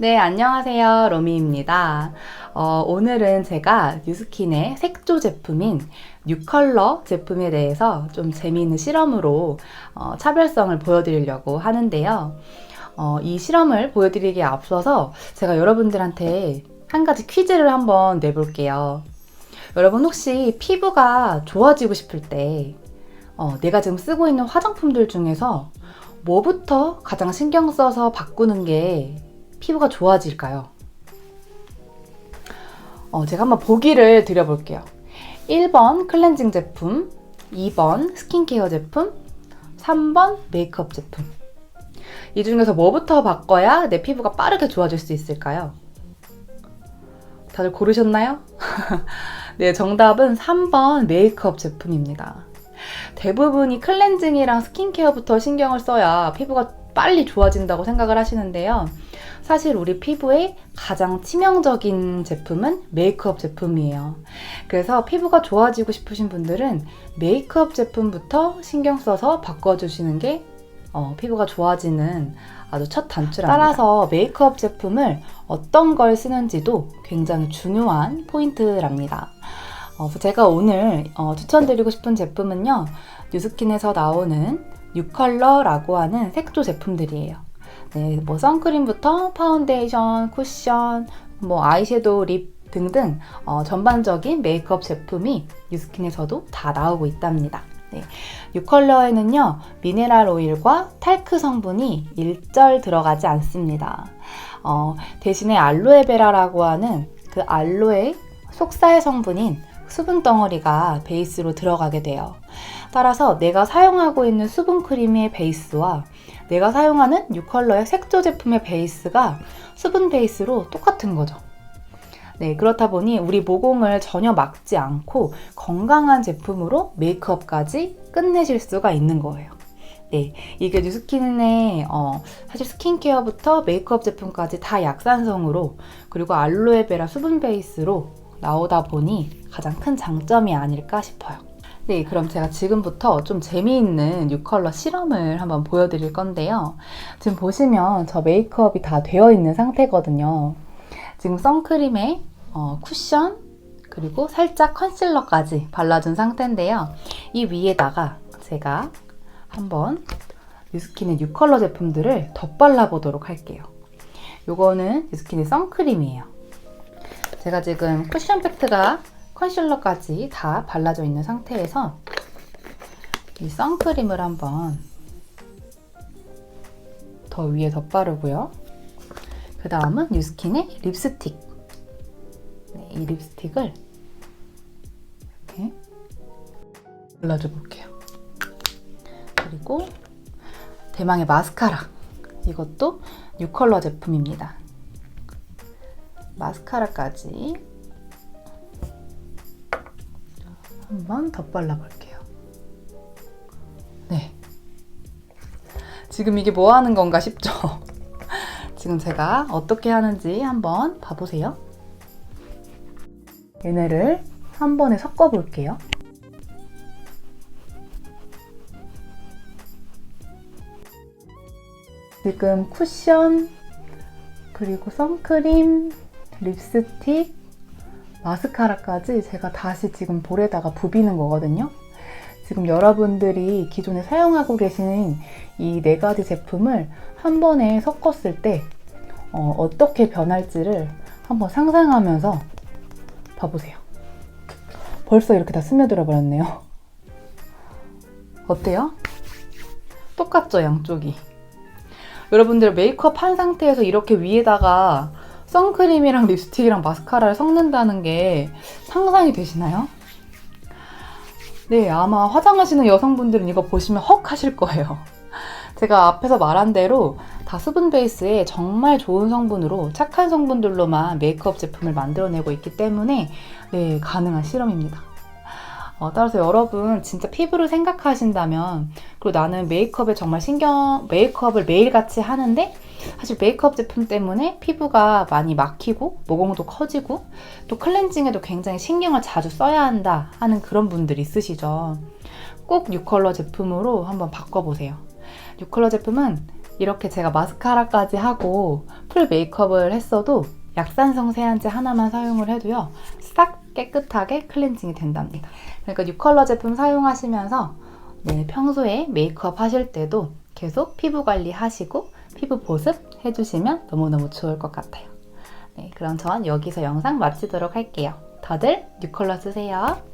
네, 안녕하세요. 로미입니다. 어, 오늘은 제가 뉴스킨의 색조 제품인 뉴컬러 제품에 대해서 좀 재미있는 실험으로 어, 차별성을 보여드리려고 하는데요. 어, 이 실험을 보여드리기에 앞서서 제가 여러분들한테 한 가지 퀴즈를 한번 내볼게요. 여러분 혹시 피부가 좋아지고 싶을 때 어, 내가 지금 쓰고 있는 화장품들 중에서 뭐부터 가장 신경 써서 바꾸는 게 피부가 좋아질까요? 어, 제가 한번 보기를 드려볼게요. 1번 클렌징 제품, 2번 스킨케어 제품, 3번 메이크업 제품. 이 중에서 뭐부터 바꿔야 내 피부가 빠르게 좋아질 수 있을까요? 다들 고르셨나요? 네, 정답은 3번 메이크업 제품입니다. 대부분이 클렌징이랑 스킨케어부터 신경을 써야 피부가 빨리 좋아진다고 생각을 하시는데요. 사실 우리 피부에 가장 치명적인 제품은 메이크업 제품이에요. 그래서 피부가 좋아지고 싶으신 분들은 메이크업 제품부터 신경 써서 바꿔주시는 게 어, 피부가 좋아지는 아주 첫 단추랍니다. 따라서 메이크업 제품을 어떤 걸 쓰는지도 굉장히 중요한 포인트랍니다. 어, 제가 오늘 어, 추천드리고 싶은 제품은요. 뉴스킨에서 나오는 뉴컬러라고 하는 색조 제품들이에요. 네, 뭐 선크림부터 파운데이션, 쿠션, 뭐 아이섀도우, 립 등등 어, 전반적인 메이크업 제품이 뉴스킨에서도 다 나오고 있답니다. 네, 뉴컬러에는요 미네랄 오일과 탈크 성분이 일절 들어가지 않습니다. 어, 대신에 알로에베라라고 하는 그 알로에 속살 성분인 수분 덩어리가 베이스로 들어가게 돼요. 따라서 내가 사용하고 있는 수분 크림의 베이스와 내가 사용하는 뉴컬러의 색조 제품의 베이스가 수분 베이스로 똑같은 거죠. 네, 그렇다 보니 우리 모공을 전혀 막지 않고 건강한 제품으로 메이크업까지 끝내실 수가 있는 거예요. 네, 이게 뉴스킨의 어, 사실 스킨케어부터 메이크업 제품까지 다 약산성으로 그리고 알로에베라 수분 베이스로 나오다 보니 가장 큰 장점이 아닐까 싶어요. 네, 그럼 제가 지금부터 좀 재미있는 뉴컬러 실험을 한번 보여드릴 건데요. 지금 보시면 저 메이크업이 다 되어 있는 상태거든요. 지금 선크림에 어, 쿠션 그리고 살짝 컨실러까지 발라준 상태인데요. 이 위에다가 제가 한번 뉴스킨의 뉴컬러 제품들을 덧발라 보도록 할게요. 요거는 뉴스킨의 선크림이에요. 제가 지금 쿠션 팩트가 컨실러까지 다 발라져 있는 상태에서 이 선크림을 한번 더 위에 덧바르고요. 그 다음은 뉴스킨의 립스틱. 네, 이 립스틱을 이렇게 발라줘 볼게요. 그리고 대망의 마스카라. 이것도 뉴컬러 제품입니다. 마스카라까지 한번 덧발라 볼게요. 네. 지금 이게 뭐 하는 건가 싶죠? 지금 제가 어떻게 하는지 한번 봐보세요. 얘네를 한 번에 섞어 볼게요. 지금 쿠션, 그리고 선크림, 립스틱, 마스카라까지 제가 다시 지금 볼에다가 부비는 거거든요. 지금 여러분들이 기존에 사용하고 계신 이네 가지 제품을 한 번에 섞었을 때 어, 떻게 변할지를 한번 상상하면서 봐보세요. 벌써 이렇게 다 스며들어 버렸네요. 어때요? 똑같죠, 양쪽이? 여러분들 메이크업 한 상태에서 이렇게 위에다가 선크림이랑 립스틱이랑 마스카라를 섞는다는 게 상상이 되시나요? 네, 아마 화장하시는 여성분들은 이거 보시면 헉 하실 거예요. 제가 앞에서 말한 대로 다 수분 베이스에 정말 좋은 성분으로 착한 성분들로만 메이크업 제품을 만들어내고 있기 때문에 네, 가능한 실험입니다. 어, 따라서 여러분 진짜 피부를 생각하신다면 그리고 나는 메이크업에 정말 신경 메이크업을 매일같이 하는데 사실 메이크업 제품 때문에 피부가 많이 막히고 모공도 커지고 또 클렌징에도 굉장히 신경을 자주 써야 한다 하는 그런 분들 있으시죠. 꼭 뉴컬러 제품으로 한번 바꿔보세요. 뉴컬러 제품은 이렇게 제가 마스카라까지 하고 풀 메이크업을 했어도 약산성 세안제 하나만 사용을 해도요. 싹 깨끗하게 클렌징이 된답니다. 그러니까 뉴컬러 제품 사용하시면서 네, 평소에 메이크업 하실 때도 계속 피부 관리 하시고 피부 보습 해주시면 너무너무 좋을 것 같아요. 네, 그럼 전 여기서 영상 마치도록 할게요. 다들 뉴컬러 쓰세요.